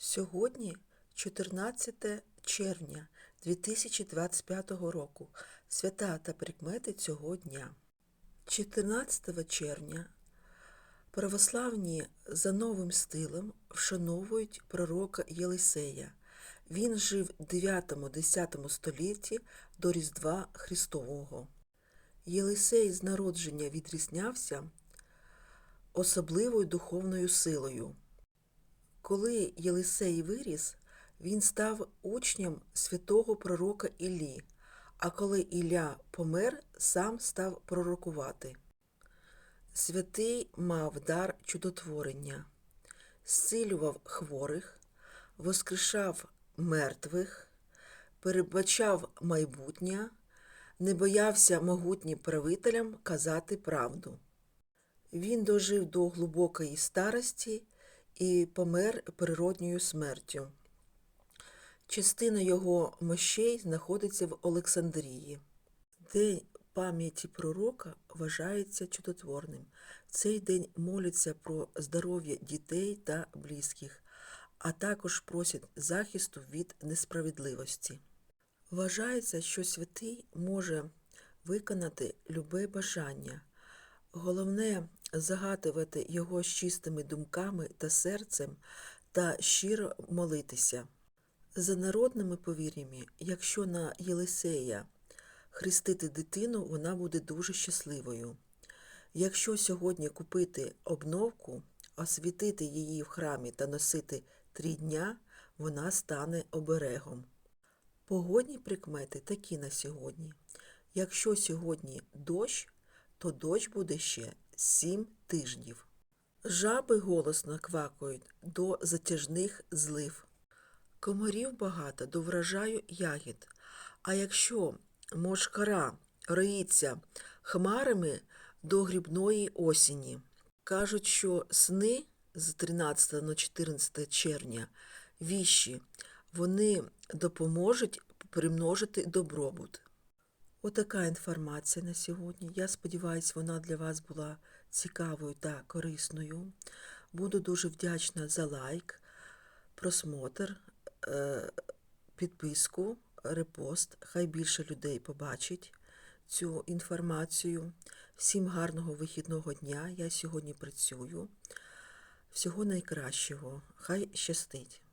Сьогодні 14 червня 2025 року. Свята та прикмети цього дня. 14 червня православні за новим стилем вшановують пророка Єлисея. Він жив в 9-10 столітті до Різдва Христового. Єлисей з народження відрізнявся особливою духовною силою. Коли Єлисей виріс, він став учнем святого пророка Іллі, а коли Ілля помер, сам став пророкувати. Святий мав дар чудотворення, зцілював хворих, воскрешав мертвих, передбачав майбутнє, не боявся могутнім правителям казати правду. Він дожив до глибокої старості і помер природньою смертю. Частина його мощей знаходиться в Олександрії. День пам'яті пророка вважається чудотворним. Цей день моляться про здоров'я дітей та близьких, а також просять захисту від несправедливості. Вважається, що святий може виконати любе бажання. Головне загадувати його з чистими думками та серцем та щиро молитися. За народними повір'ями, якщо на Єлисея хрестити дитину, вона буде дуже щасливою. Якщо сьогодні купити обновку, освітити її в храмі та носити три дня, вона стане оберегом. Погодні прикмети такі на сьогодні. Якщо сьогодні дощ, то дощ буде ще сім тижнів. Жаби голосно квакають до затяжних злив. Комарів багато до врожаю ягід. А якщо мошкара роїться хмарами до грібної осені, кажуть, що сни з 13 на 14 червня віщі, вони допоможуть примножити добробут. Отака інформація на сьогодні. Я сподіваюся, вона для вас була цікавою та корисною. Буду дуже вдячна за лайк, просмотр, е, підписку, репост. Хай більше людей побачить цю інформацію. Всім гарного вихідного дня. Я сьогодні працюю. Всього найкращого. Хай щастить!